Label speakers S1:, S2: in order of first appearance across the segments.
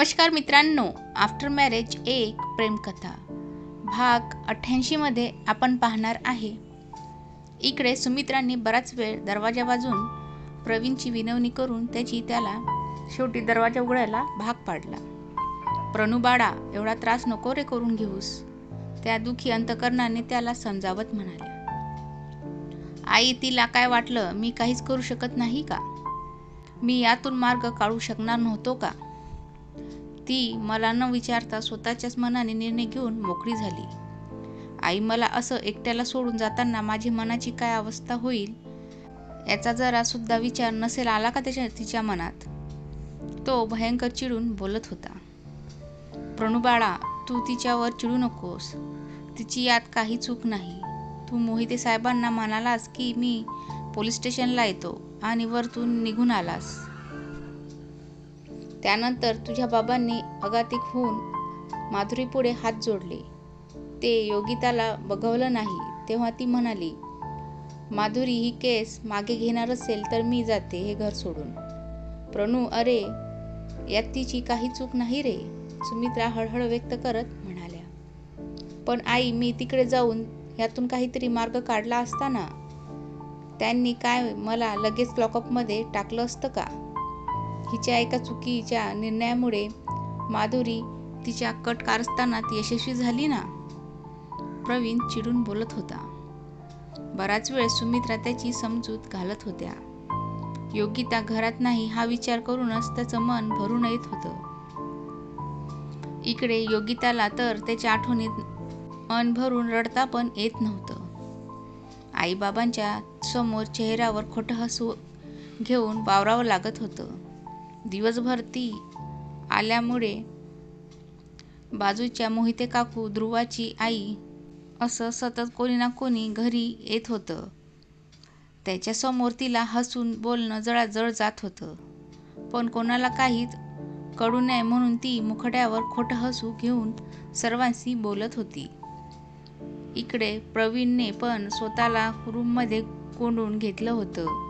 S1: नमस्कार मित्रांनो after marriage एक प्रेमकथा भाग अठ्ठ्याऐंशीमध्ये आपण पाहणार आहे. इकडे सुमित्रांनी बराच वेळ दरवाजा वाजून प्रवीणची विनवणी करून त्याची त्याला शेवटी दरवाजा उघडायला भाग पाडला. प्रणू बाळा एवढा त्रास नको रे करून घेऊस. त्या दुखी अंतकरणाने त्याला समजावत म्हणाल्या. आई तिला काय वाटलं? मी काहीच करू शकत नाही का? मी यातून मार्ग काढू शकणार नव्हतो का? ती मला न विचारता स्वतःच्याच मनाने निर्णय घेऊन मोकळी झाली. आई मला असं एकट्याला सोडून जाताना माझी मनाची काय अवस्था होईल याचा जरा सुद्धा विचार नसेल आला का त्याच्या तिच्या मनात? तो भयंकर चिडून बोलत होता. प्रणुबाळा तू तिच्यावर चिडू नकोस. तिची यात काही चूक नाही. तू मोहिते साहेबांना म्हणालास की मी पोलीस स्टेशनला येतो आणि वरतून निघून आलास. त्यानंतर तुझ्या बाबांनी अगातिक होऊन माधुरीपुढे हात जोडले. ते योगिताला बघवलं नाही तेव्हा ती म्हणाली माधुरी ही केस मागे घेणार असेल तर मी जाते हे घर सोडून. प्रणू अरे यात तिची काही चूक नाही रे सुमित्रा हळहळ व्यक्त करत म्हणाल्या. पण आई मी तिकडे जाऊन यातून काहीतरी मार्ग काढला असताना त्यांनी काय मला लगेच लॉकअपमध्ये टाकलं असतं का? हिच्या एका चुकीच्या निर्णयामुळे माधुरी तिच्या कट कारस्थानात यशस्वी झाली ना? प्रवीण चिडून बोलत होता. बराच वेळ सुमित्रा त्याची समजूत घालत होत्या. योगिता घरात नाही हा विचार करूनच त्याचं मन भरून येत होतं. इकडे योगिताला तर त्याच्या आठवणीत मन भरून रडता पण येत नव्हतं. आईबाबांच्या समोर चेहऱ्यावर खोटं हसू घेऊन वावरावं लागत होतं. दिवसभर ती आल्यामुळे बाजूच्या मोहिते काकू ध्रुवाची आई असं सतत कोणी ना कोणी घरी येत होतं. त्याच्यासमोर तिला हसून बोलणं जळाजळ जात होतं. पण कोणाला काहीच कळू नये म्हणून ती मुखड्यावर खोटं हसू घेऊन सर्वांशी बोलत होती. इकडे प्रवीणने पण स्वतःला रूममध्ये कोंडून घेतलं होतं.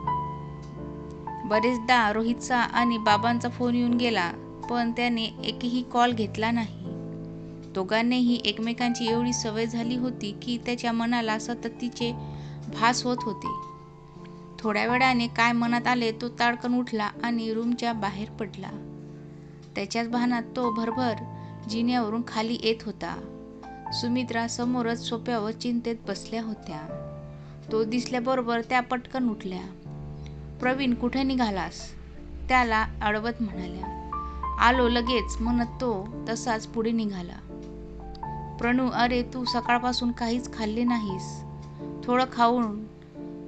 S1: बरेचदा रोहितचा आणि बाबांचा फोन येऊन गेला पण त्याने एकही कॉल घेतला नाही. दोघांनीही एकमेकांची एवढी सवय झाली होती की त्याच्या मनाला सतत तिचे भास होत होते. थोड्या वेळाने काय मनात आले तो ताडकन उठला आणि रूमच्या बाहेर पडला. त्याच्याच भानात तो भरभर जिन्यावरून खाली येत होता. सुमित्रा समोरच सोप्यावर चिंतेत बसल्या होत्या. तो दिसल्याबरोबर त्या पटकन उठल्या. प्रवीण कुठे निघालास? त्याला अडवत म्हणाल्या. आलो लगेच म्हणत तो तसाच पुढे निघाला. प्रणू अरे तू सकाळपासून काहीच खाल्ले नाहीस. थोडं खाऊन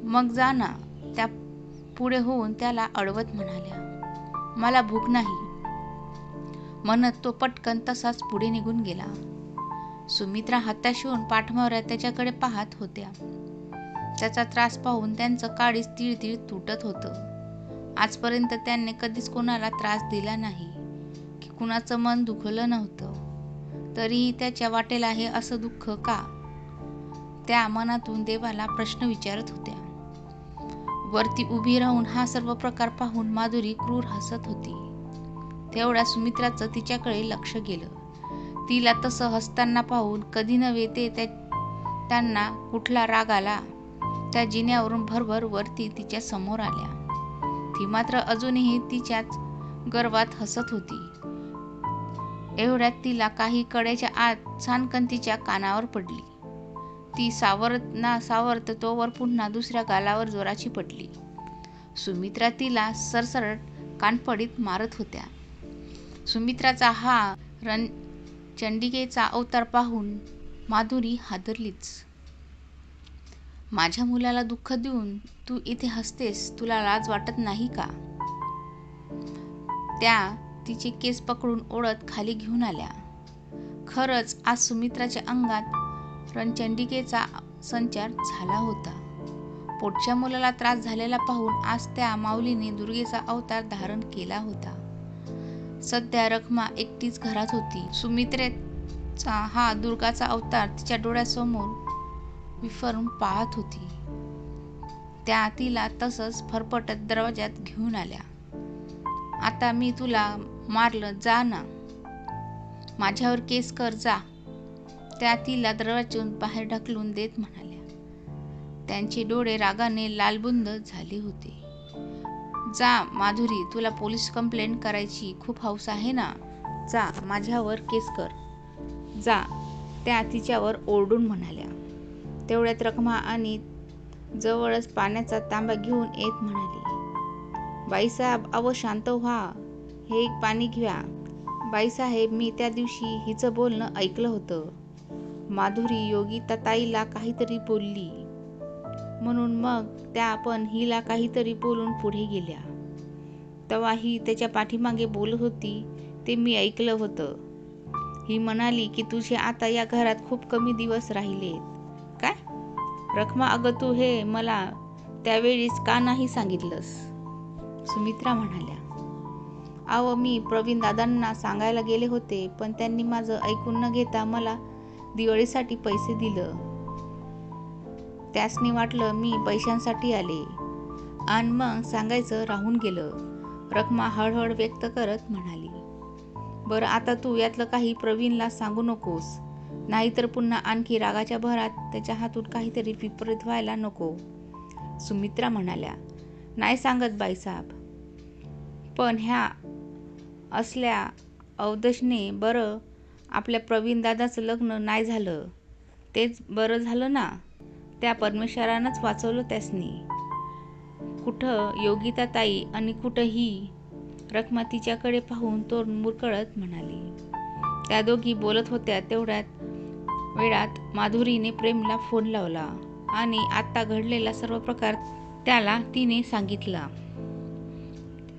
S1: मग जा ना. त्या पुढे होऊन त्याला अडवत म्हणाल्या. मला भूक नाही. म्हणत तो पटकन तसाच पुढे निघून गेला. सुमित्रा हाताशी होऊन पाठमावऱ्या त्याच्याकडे पाहत होत्या. त्याचा त्रास पाहून त्यांचं काळीच तिळतिळ तुटत होतं. आजपर्यंत त्यांनी कधीच कोणाला त्रास दिला नाही की कुणाचं मन दुखलं नव्हतं. तरीही त्याच्या वाटेला हे असं दुःख का? त्या मनातून देवाला प्रश्न विचारत होत्या. वरती उभी राहून हा सर्व प्रकार पाहून माधुरी क्रूर हसत होती. तेवढ्या सुमित्राचं तिच्याकडे लक्ष गेलं. तिला तसं हसताना पाहून कधी नव्हे ते त्यांना कुठला राग आला? त्या जिन्यावरून भरभर वरती तिच्या समोर आल्या. ती मात्र अजूनही तिच्याच गर्वात हसत होती. एवढ्यात तिला काही कड्याच्या आत छानकन तिच्या कानावर पडली. ती सावरत ना सावरत तोवर पुन्हा दुसऱ्या गालावर जोराची पडली. सुमित्रा तिला सरसरट कानपडीत मारत होत्या. सुमित्राचा हा रण चंडिकेचा अवतार पाहून माधुरी हादरलीच. माझ्या मुलाला दुःख देऊन तू इथे हसतेस तुला लाज वाटत नाही का? त्या तिचे केस पकडून ओढत खाली घेऊन आल्या. खरंच आज सुमित्राच्या अंगात रणचंडिकेचा संचार झाला होता. पोटच्या मुलाला त्रास झालेला पाहून आज त्या माऊलीने दुर्गेचा अवतार धारण केला होता. सध्या रखमा एकटीच घरात होती. सुमित्रेचा हा दुर्गाचा अवतार तिच्या डोळ्यासमोर विफरून पाहत होती. त्या तिला तसंच फरफटत दरवाज्यात घेऊन आल्या. आता मी तुला मारलं जा ना. माझ्यावर केस कर जा. त्या तिला दरवाज्यातून बाहेर ढकलून देत म्हणाल्या. त्यांचे डोळे रागाने लालबुंद झाले होते. जा माधुरी तुला पोलीस कंप्लेंट करायची खूप हौस आहे ना? जा माझ्यावर केस कर. जा त्या तिच्यावर ओरडून म्हणाल्या. तेवढ्यात रखमा आणि जवळच पाण्याचा तांबा घेऊन येत म्हणाली बाईसाहेब अव शांत व्हा हे एक पाणी घ्या. बाईसाहेब मी त्या दिवशी हिचं बोलणं ऐकलं होतं. माधुरी योगिता ताईला काहीतरी बोलली. म्हणून मग त्या आपण हिला काहीतरी बोलून पुढे गेल्या. तेव्हा ही त्याच्या पाठीमागे बोलत होती ते मी ऐकलं होतं. ही म्हणाली की तुझे आता या घरात खूप कमी दिवस राहिलेत. रखमा अगं तू हे मला त्यावेळीच का नाही सांगितलंस? सुमित्रा म्हणाल्या आव मी प्रवीण दादांना सांगायला गेले होते पण त्यांनी माझं ऐकून न घेता मला दिवाळीसाठी पैसे दिलं. त्यासनी वाटलं मी पैशांसाठी आले. आणि मग सांगायचं राहून गेलं. रखमा हळहळ व्यक्त करत म्हणाली बरं आता तू यातलं काही प्रवीणला सांगू नकोस. नाहीतर पुन्हा आणखी रागाच्या भरात त्याच्या हातून काहीतरी विपरीत व्हायला नको. सुमित्रा म्हणाल्या नाही सांगत बाईसाहेब पण ह्या असल्या अवदशने बरं आपल्या प्रवीण दादाचं लग्न नाही झालं. तेच बरं झालं ना? त्या परमेश्वरानंच वाचवलं त्यासनी. कुठं योगिता ताई आणि कुठं ही रखमा तिच्याकडे पाहून तो मुरकळत म्हणाली. त्या दोघी बोलत होत्या तेवढ्यात वेळात माधुरीने प्रेमला फोन लावला आणि आत्ता घडलेला सर्व प्रकार त्याला तिने सांगितला.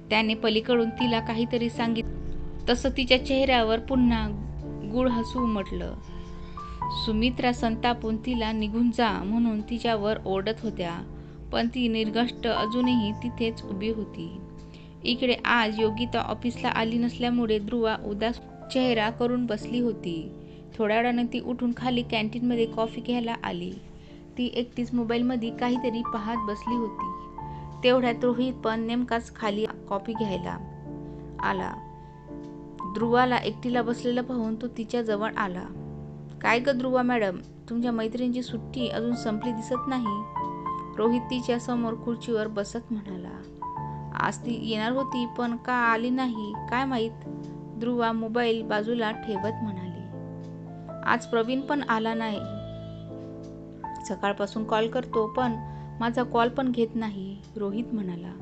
S1: त्याने पलीकडून तिला काहीतरी सांगित तसं तिच्या चेहऱ्यावर पुन्हा गुळ हसू उमटलं. सुमित्रा संतापून तिला निघून जा म्हणून तिच्यावर ओरडत होत्या पण ती निर्गष्ट अजूनही तिथेच उभी होती. इकडे आज योगिता ऑफिसला आली नसल्यामुळे ध्रुवा उदास चेहरा करून बसली होती. थोड्या वेळानं ती उठून खाली कॅन्टीनमध्ये कॉफी घ्यायला आली. ती एकटीच मोबाईलमध्ये काहीतरी पाहत बसली होती. तेवढ्यात रोहित पण नेमकाच खाली कॉफी घ्यायला आला. ध्रुवाला एकटीला बसलेला पाहून तो तिच्या जवळ आला. काय ग ध्रुवा मॅडम? तुमच्या मैत्रिणीची सुट्टी अजून संपली दिसत नाही. रोहित तिच्या समोर खुर्चीवर बसत म्हणाला. आज ती येणार होती पण का आली नाही? काय माहीत? ध्रुवा मोबाईल बाजूला ठेवत म्हणाला. आज प्रवीण पण आला नाही. सकाळपासून कॉल करतो पण माझा कॉल पण घेत नाही रोहित म्हणाला.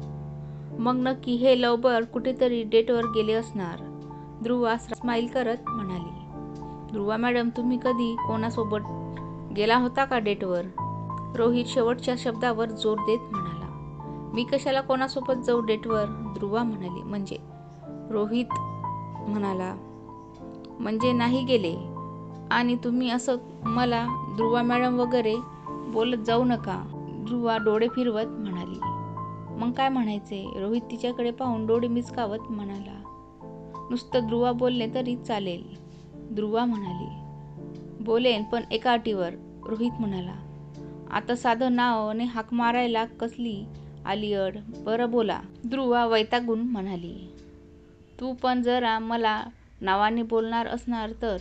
S1: मग नक्की हे लवबर कुठेतरी डेटवर गेले असणार ध्रुवा स्माईल करत म्हणाली. ध्रुवा मॅडम तुम्ही कधी कोणासोबत गेला होता का डेटवर रोहित शेवटच्या शब्दावर जोर देत म्हणाला. मी कशाला कोणासोबत जाऊ डेटवर ध्रुवा म्हणाली. म्हणजे? रोहित म्हणाला. म्हणजे नाही गेले. आणि तुम्ही असं मला ध्रुवा मॅडम वगैरे बोलत जाऊ नका. ध्रुवा डोळे फिरवत म्हणाली. मग काय म्हणायचे? रोहित तिच्याकडे पाहून डोळे मिचकावत म्हणाला. नुसतं ध्रुवा बोलले तरी चालेल. ध्रुवा म्हणाली. बोलेन पण एका अटीवर रोहित म्हणाला. आता साधं नाव आणि हाक मारायला कसली आली अड? बरं बोला. ध्रुवा वैतागून म्हणाली. तू पण जरा मला नावाने बोलणार असणार तर?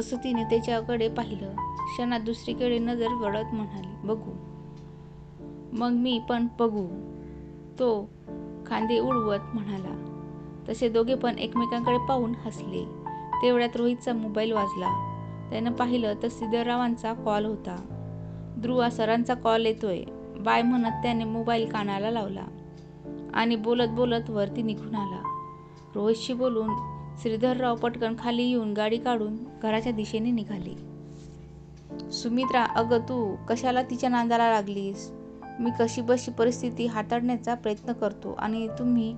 S1: तसं तिने त्याच्याकडे पाहिलं. क्षणात दुसरीकडे नजर वळत म्हणाली बघू. मग मी पण बघू तो खांदे उडवत म्हणाला. तसे दोघे पण एकमेकांकडे पाहून हसले. तेवढ्यात रोहितचा मोबाईल वाजला. त्यानं पाहिलं तर सिद्धरावांचा कॉल होता. ध्रुवा सरांचा कॉल येतोय. बाय म्हणत त्याने मोबाईल कानाला लावला आणि बोलत बोलत वरती निघून आला. रोहितशी बोलून श्रीधरराव पटकन खाली येऊन गाडी काढून घराच्या दिशेने निघाले. सुमित्रा अगं तू कशाला तिच्या नांदाला लागलीस? मी कशी बशी परिस्थिती हाताळण्याचा प्रयत्न करतो आणि तुम्ही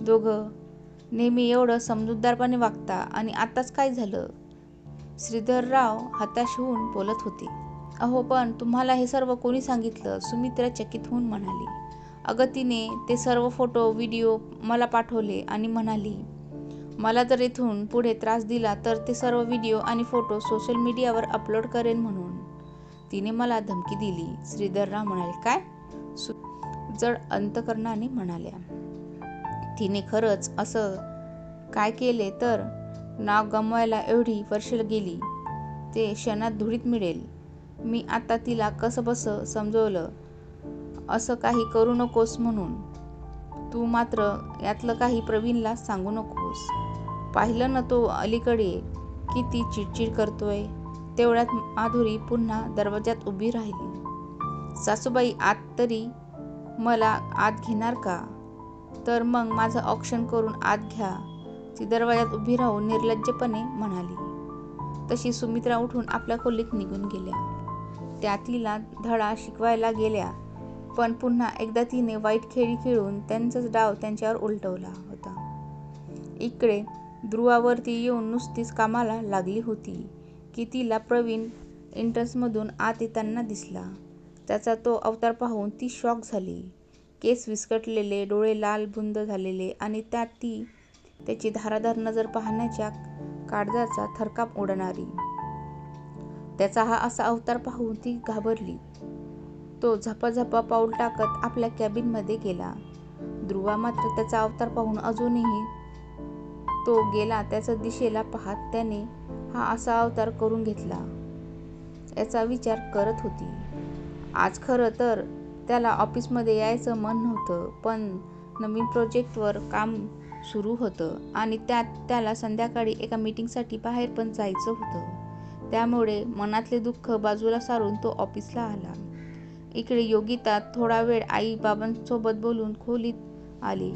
S1: दोघं नेहमी एवढं समजूतदारपणे वागता आणि आत्ताच काय झालं? श्रीधरराव हताश होऊन बोलत होते. अहो पण तुम्हाला हे सर्व कोणी सांगितलं? सुमित्रा चकित होऊन म्हणाली. अगं तिने ते सर्व फोटो व्हिडिओ मला पाठवले आणि म्हणाली मला जर इथून पुढे त्रास दिला तर ते सर्व व्हिडिओ आणि फोटो सोशल मीडियावर अपलोड करेन म्हणून. तिने मला धमकी दिली. श्रीधरराव म्हणाले काय? जड अंतकरणाने म्हणाल्या. तिने खरंच असं काय केले तर नाव गमवायला एवढी वर्ष गेली. ते क्षणात धुळीत मिळेल. मी आता तिला कसं बसं समजवलं. असं काही करू नकोस म्हणून. तू मात्र यातलं काही प्रवीणला सांगू नकोस. पाहिलं ना तो अलीकडे किती चिडचिड करतोय. तेवढ्यात माधुरी पुन्हा दरवाजात उभी राहिली. सासूबाई आत तरी मला आत घेणार का? तर मग माझं ऑप्शन करून आत घ्या. ती दरवाजात उभी राहून निर्लज्जपणे म्हणाली. तशी सुमित्रा उठून आपल्या खोलीत निघून गेल्या. त्या तिला धडा शिकवायला गेल्या पण पुन्हा एकदा तिने वाईट खेळी खेळून त्यांचाच डाव त्यांच्यावर उलटवला होता. इकडे ध्रुवावरती येऊन नुसतीच कामाला लागली होती की तिला प्रवीण एंट्रन्समधून आत येताना दिसला. त्याचा तो अवतार पाहून ती शॉक झाली. केस विस्कटलेले डोळे लाल बुंद झालेले आणि त्यात ती त्याची धाराधार नजर पाहण्याच्या काळजाचा थरकाप उडणारी त्याचा हा असा अवतार पाहून ती घाबरली. तो झपाझपा पाऊल टाकत आपल्या कॅबिनमध्ये गेला. ध्रुवा मात्र त्याचा अवतार पाहून अजूनही तो गेला त्याच्या दिशेला पाहत त्याने हा असा अवतार करून घेतला. याचा विचार करत होती. आज खरं तर त्याला ऑफिसमध्ये यायचं मन नव्हतं पण नवीन प्रोजेक्टवर काम सुरू होतं आणि त्यात त्याला संध्याकाळी एका मीटिंगसाठी बाहेर पण जायचं होतं. त्यामुळे मनातले दुःख बाजूला सारून तो ऑफिसला आला. इकडे योगिता थोडा वेळ आई बाबांसोबत बोलून खोलीत आली.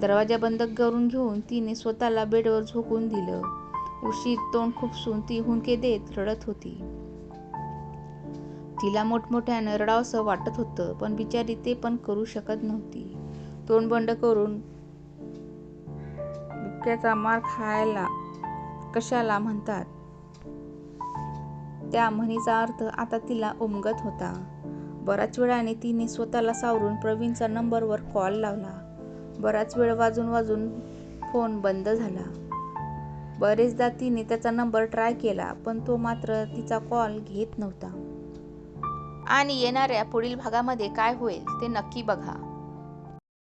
S1: दरवाजा बंद करून घेऊन तिने स्वतःला बेडवर झोकून दिलं. उशीत तोंड खुपसून ती हुंके देत रडत होती. तिला मोठमोठ्यानं रडावसं वाटत होतं पण बिचारी ते पण करू शकत नव्हती. तोंड बंड करून बुक्याचा मार खायला कशाला म्हणतात? त्या म्हणीचा अर्थ आता तिला उमगत होता. बराच वेळाने तिने स्वतःला सावरून प्रवीणचा नंबरवर कॉल लावला. बराच वेळ वाजून वाजून फोन बंद झाला. बरेचदा तिने त्याचा नंबर ट्राय केला पण तो मात्र तिचा कॉल घेत नव्हता. आणि येणाऱ्या पुढील भागामध्ये काय होईल ते नक्की बघा.